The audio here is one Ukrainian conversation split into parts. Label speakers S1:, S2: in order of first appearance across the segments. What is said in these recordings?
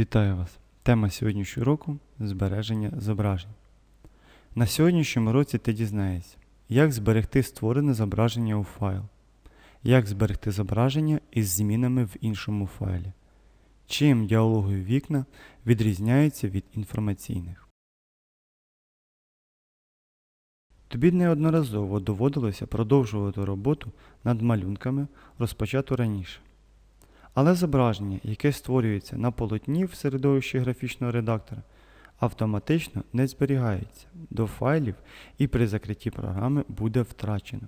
S1: Вітаю вас! Тема сьогоднішнього року збереження зображень. На сьогоднішньому році ти дізнаєшся, як зберегти створене зображення у файл, як зберегти зображення із змінами в іншому файлі, чим діалогові вікна відрізняються від інформаційних. Тобі неодноразово доводилося продовжувати роботу над малюнками, розпочату раніше. Але зображення, яке створюється на полотні в середовищі графічного редактора, автоматично не зберігається до файлів і при закритті програми буде втрачено.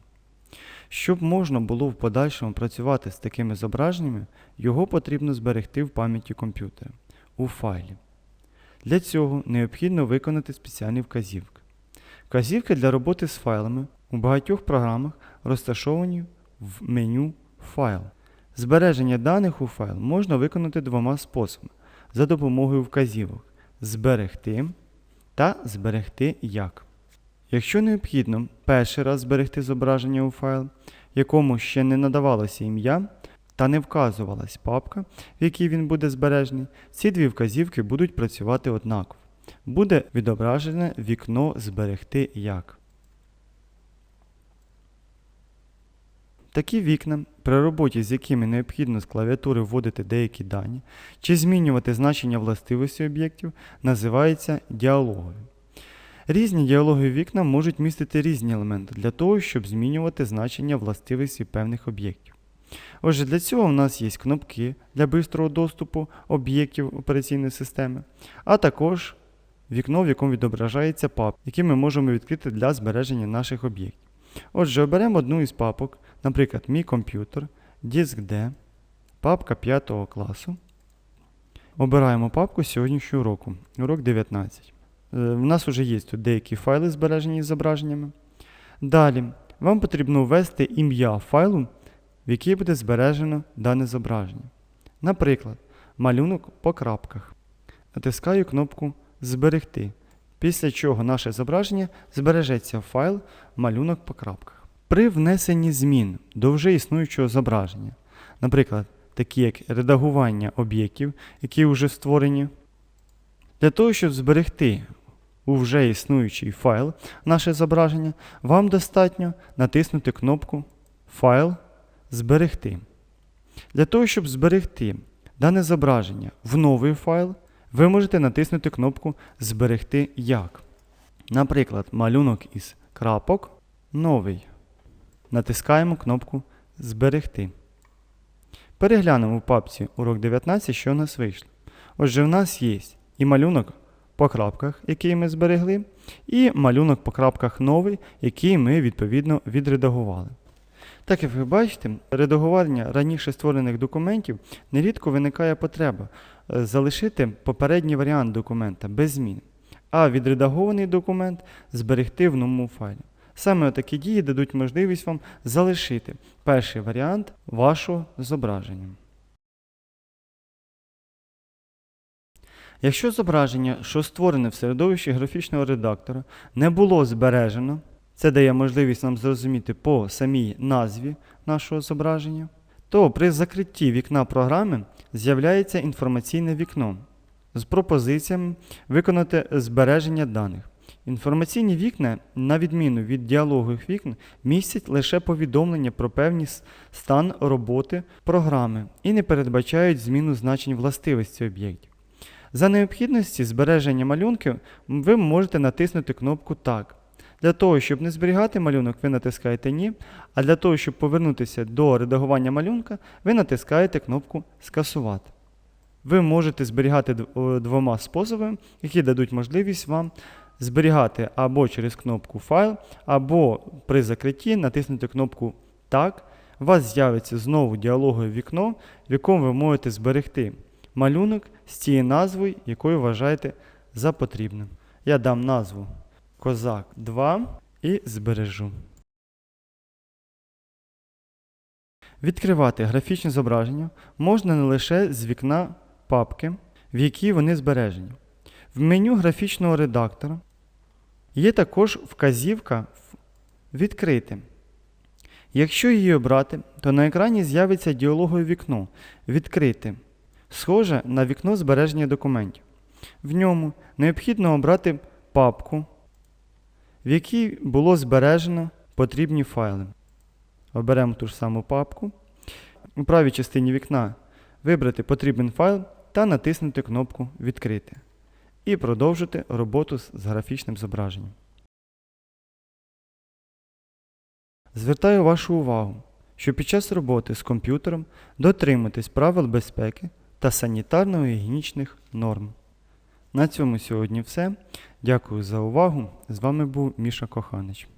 S1: Щоб можна було в подальшому працювати з такими зображеннями, його потрібно зберегти в пам'яті комп'ютера у файлі. Для цього необхідно виконати спеціальні вказівки. Вказівки для роботи з файлами у багатьох програмах розташовані в меню Файл. Збереження даних у файл можна виконати двома способами за допомогою вказівок зберегти та зберегти як. Якщо необхідно перший раз зберегти зображення у файл, якому ще не надавалося ім'я та не вказувалась папка, в якій він буде збережений, ці дві вказівки будуть працювати однаково. Буде відображене вікно Зберегти як. Такі вікна, при роботі з якими необхідно з клавіатури вводити деякі дані чи змінювати значення властивості об'єктів, називаються діалогові. Різні діалогові вікна можуть містити різні елементи для того, щоб змінювати значення властивості певних об'єктів. Отже, для цього в нас є кнопки для бистрого доступу об'єктів операційної системи, а також вікно, в якому відображається папка, який ми можемо відкрити для збереження наших об'єктів. Отже, оберемо одну із папок, наприклад, мій комп'ютер, диск D, папка 5 класу. Обираємо папку сьогоднішнього року, урок 19. Е, У нас вже є тут деякі файли збережені з зображеннями. Далі, вам потрібно ввести ім'я файлу, в який буде збережено дане зображення. Наприклад, малюнок по крапках. Натискаю кнопку Зберегти, після чого наше зображення збережеться в файл малюнок по крапках. При внесенні змін до вже існуючого зображення, наприклад, такі як редагування об'єктів, які вже створені, для того, щоб зберегти у вже існуючий файл наше зображення, вам достатньо натиснути кнопку Файл Зберегти. Для того, щоб зберегти дане зображення в новий файл, ви можете натиснути кнопку Зберегти як. Наприклад, малюнок із крапок новий. Натискаємо кнопку Зберегти. Переглянемо в папці урок 19, що у нас вийшло. Отже, в нас є і малюнок по крапках, який ми зберегли, і малюнок по крапках новий, який ми відповідно відредагували. Так як ви бачите, редагування раніше створених документів нерідко виникає потреба е, залишити попередній варіант документа без змін, а відредагований документ зберегти в новому файлі. Саме такі дії дадуть можливість вам залишити перший варіант вашого зображення. Якщо зображення, що створене в середовищі графічного редактора, не було збережено, це дає можливість нам зрозуміти по самій назві нашого зображення, то при закритті вікна програми з'являється інформаційне вікно з пропозиціями виконати збереження даних. Інформаційні вікна, на відміну від діалогових вікн, містять лише повідомлення про певний стан роботи програми і не передбачають зміну значень властивості об'єктів. За необхідності збереження малюнків ви можете натиснути кнопку Так. Для того, щоб не зберігати малюнок, ви натискаєте Ні, а для того, щоб повернутися до редагування малюнка, ви натискаєте кнопку Скасувати. Ви можете зберігати двома способами, які дадуть можливість вам зберігати або через кнопку Файл, або при закритті натиснути кнопку Так. У вас з'явиться знову діалогове вікно, в якому ви можете зберегти малюнок з тією назвою, якою вважаєте за потрібним. Я дам назву Козак 2 і збережу. Відкривати графічні зображення можна не лише з вікна папки, в якій вони збережені. В меню графічного редактора є також вказівка Відкрити. Якщо її обрати, то на екрані з'явиться діалогове вікно Відкрити схоже на вікно збереження документів. В ньому необхідно обрати папку, в якій було збережено потрібні файли. Оберемо ту ж саму папку. У правій частині вікна вибрати потрібен файл та натиснути кнопку Відкрити. І продовжити роботу з графічним зображенням. Звертаю вашу увагу, що під час роботи з комп'ютером дотримуйтесь правил безпеки та санітарно-гігієнічних норм. На цьому сьогодні все. Дякую за увагу. З вами був Міша Коханич.